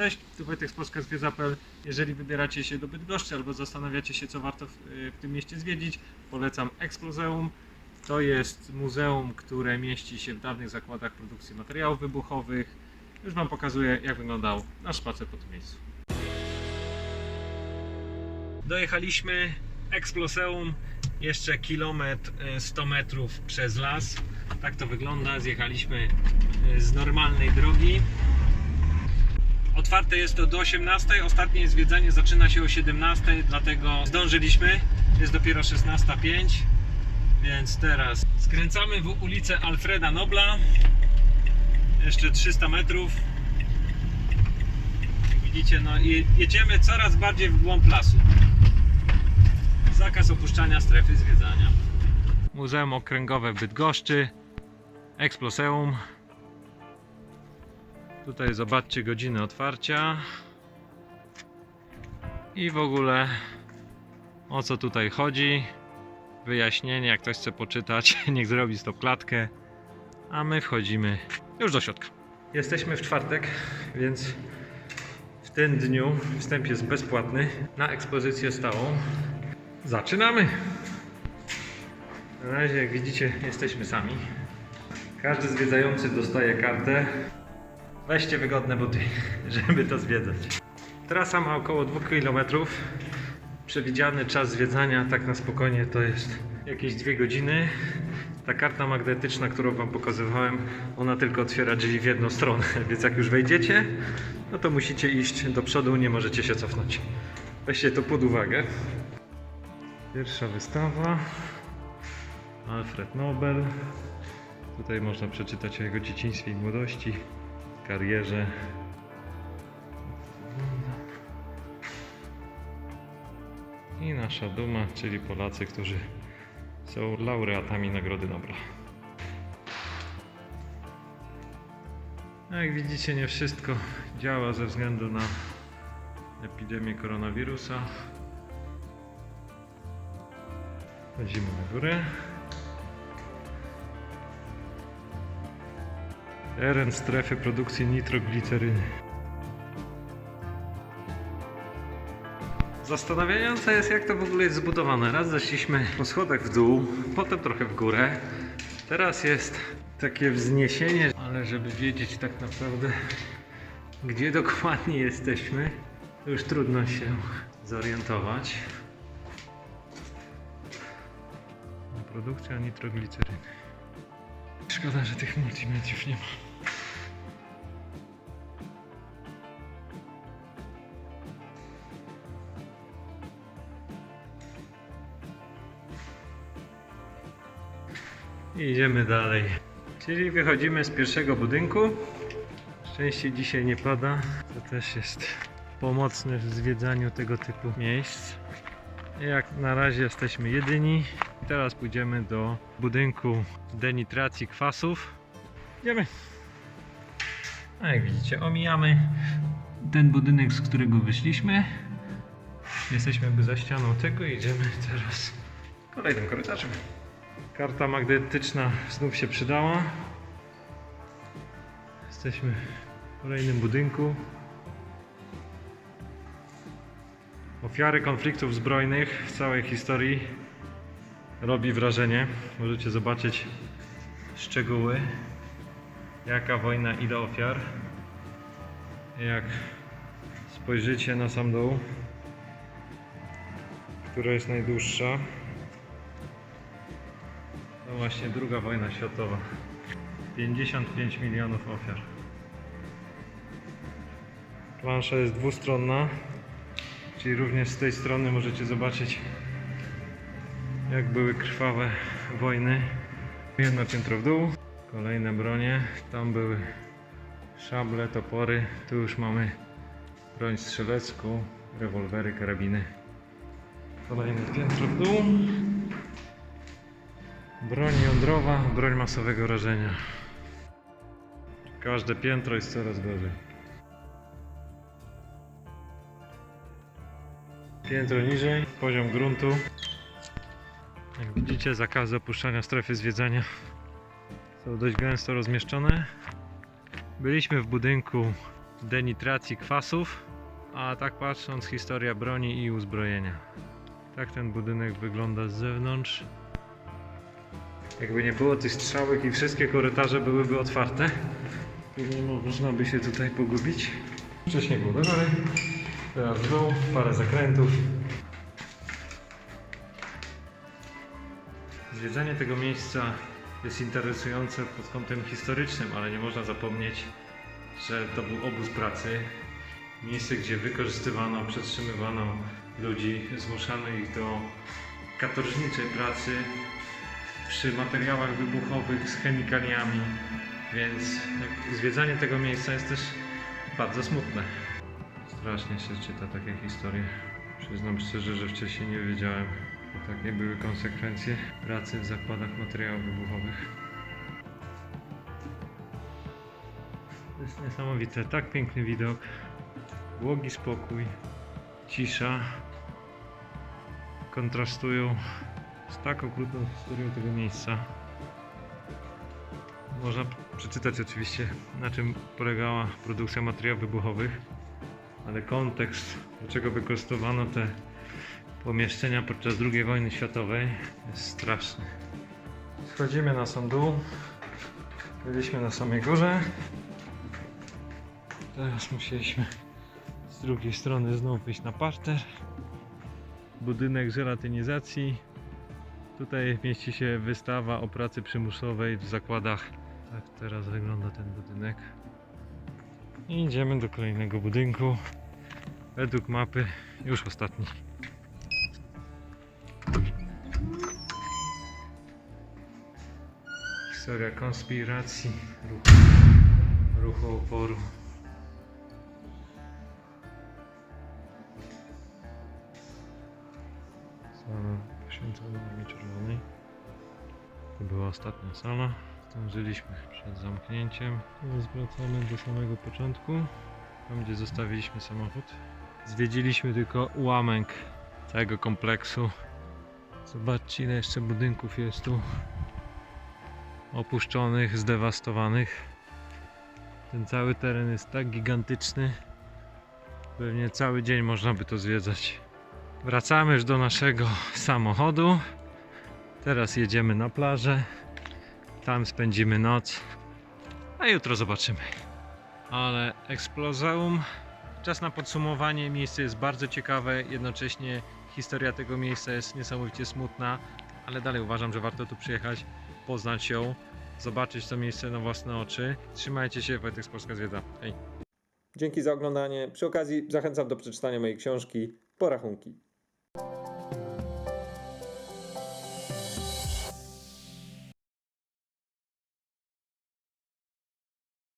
Cześć, tu Wojtek z Polska Zwiedza.pl. Jeżeli wybieracie się do Bydgoszczy albo zastanawiacie się, co warto w, w tym mieście zwiedzić, polecam Exploseum. To jest muzeum, które mieści się w dawnych zakładach produkcji materiałów wybuchowych. Już Wam pokazuję, jak wyglądał nasz spacer po tym miejscu. Dojechaliśmy Exploseum, jeszcze kilometr, e, 100 metrów przez las. Tak to wygląda. Zjechaliśmy e, z normalnej drogi. Otwarte jest to do 18. Ostatnie zwiedzanie zaczyna się o 17, dlatego zdążyliśmy. Jest dopiero 16.05, więc teraz skręcamy w ulicę Alfreda Nobla. Jeszcze 300 metrów. Widzicie, no i jedziemy coraz bardziej w głąb lasu. Zakaz opuszczania strefy zwiedzania. Muzeum Okręgowe w Bydgoszczy. Exploseum. Tutaj zobaczcie godziny otwarcia. I w ogóle o co tutaj chodzi. Wyjaśnienie, jak ktoś chce poczytać, niech zrobi stop klatkę. A my wchodzimy już do środka. Jesteśmy w czwartek, więc w tym dniu wstęp jest bezpłatny na ekspozycję stałą. Zaczynamy! Na razie, jak widzicie, jesteśmy sami. Każdy zwiedzający dostaje kartę. Weźcie wygodne buty, żeby to zwiedzać. Trasa ma około 2 km. Przewidziany czas zwiedzania, tak na spokojnie, to jest jakieś 2 godziny. Ta karta magnetyczna, którą Wam pokazywałem, ona tylko otwiera drzwi w jedną stronę, więc jak już wejdziecie, no to musicie iść do przodu, nie możecie się cofnąć. Weźcie to pod uwagę. Pierwsza wystawa. Alfred Nobel. Tutaj można przeczytać o jego dzieciństwie i młodości, karierze. I nasza duma, czyli Polacy, którzy są laureatami Nagrody Nobla. No Jak widzicie, nie wszystko działa ze względu na epidemię koronawirusa. Chodzimy na górę. Teren strefy produkcji nitrogliceryny. Zastanawiające jest, jak to w ogóle jest zbudowane. Raz zeszliśmy po schodach w dół, potem trochę w górę. Teraz jest takie wzniesienie, ale żeby wiedzieć tak naprawdę, gdzie dokładnie jesteśmy, już trudno się zorientować. Produkcja nitrogliceryny. Szkoda, że tych multimediów nie ma. I idziemy dalej. Czyli wychodzimy z pierwszego budynku. Szczęście dzisiaj nie pada. To też jest pomocne w zwiedzaniu tego typu miejsc. Jak na razie jesteśmy jedyni. Teraz pójdziemy do budynku denitracji kwasów. Idziemy. A jak widzicie, omijamy ten budynek, z którego wyszliśmy. Jesteśmy jakby za ścianą tego i idziemy teraz kolejnym korytarzem. Karta magnetyczna znów się przydała. Jesteśmy w kolejnym budynku. Ofiary konfliktów zbrojnych w całej historii robi wrażenie. Możecie zobaczyć szczegóły. Jaka wojna, ile ofiar. Jak spojrzycie na sam dół, która jest najdłuższa. To właśnie druga wojna światowa. 55 milionów ofiar. Plansza jest dwustronna, czyli również z tej strony możecie zobaczyć jak były krwawe wojny. Jedno piętro w dół, kolejne bronie. Tam były szable, topory. Tu już mamy broń strzelecką, rewolwery, karabiny. Kolejne piętro w dół. Broń jądrowa, broń masowego rażenia. Każde piętro jest coraz gorzej. Piętro niżej, poziom gruntu. Jak widzicie, zakazy opuszczania strefy zwiedzania są dość gęsto rozmieszczone. Byliśmy w budynku denitracji kwasów, a tak patrząc historia broni i uzbrojenia. Tak ten budynek wygląda z zewnątrz. Jakby nie było tych strzałek i wszystkie korytarze byłyby otwarte, pewnie można by się tutaj pogubić. Wcześniej było do góry, teraz w dół, parę zakrętów. Zwiedzanie tego miejsca jest interesujące pod kątem historycznym, ale nie można zapomnieć, że to był obóz pracy. Miejsce, gdzie wykorzystywano, przetrzymywano ludzi, zmuszano ich do katorżniczej pracy przy materiałach wybuchowych z chemikaliami, więc zwiedzanie tego miejsca jest też bardzo smutne. Strasznie się czyta takie historie. Przyznam szczerze, że wcześniej nie wiedziałem, takie były konsekwencje pracy w zakładach materiałów wybuchowych. To jest niesamowite, tak piękny widok, błogi spokój, cisza kontrastują z tak okrutną historią tego miejsca. Można przeczytać oczywiście na czym polegała produkcja materiałów wybuchowych, ale kontekst, dlaczego wykorzystywano te pomieszczenia podczas II wojny światowej jest straszny. Schodzimy na sam dół. Byliśmy na samej górze. Teraz musieliśmy z drugiej strony znów wyjść na parter. Budynek żelatynizacji. Tutaj mieści się wystawa o pracy przymusowej w zakładach. Tak teraz wygląda ten budynek. I idziemy do kolejnego budynku. Według mapy już ostatni. Historia konspiracji, ruchu, ruchu oporu. Sala poświęcona Armii Czerwonej. To była ostatnia sala. Zdążyliśmy przed zamknięciem. Teraz wracamy do samego początku, tam gdzie zostawiliśmy samochód. Zwiedziliśmy tylko ułamek całego kompleksu. Zobaczcie ile jeszcze budynków jest tu opuszczonych, zdewastowanych. Ten cały teren jest tak gigantyczny. Pewnie cały dzień można by to zwiedzać. Wracamy już do naszego samochodu. Teraz jedziemy na plażę. Tam spędzimy noc. A jutro zobaczymy. Ale eksplozeum. Czas na podsumowanie. Miejsce jest bardzo ciekawe. Jednocześnie historia tego miejsca jest niesamowicie smutna. Ale dalej uważam, że warto tu przyjechać, poznać ją, zobaczyć to miejsce na własne oczy. Trzymajcie się, Wojtek z Polska Zwiedza. Hej. Dzięki za oglądanie. Przy okazji zachęcam do przeczytania mojej książki Porachunki.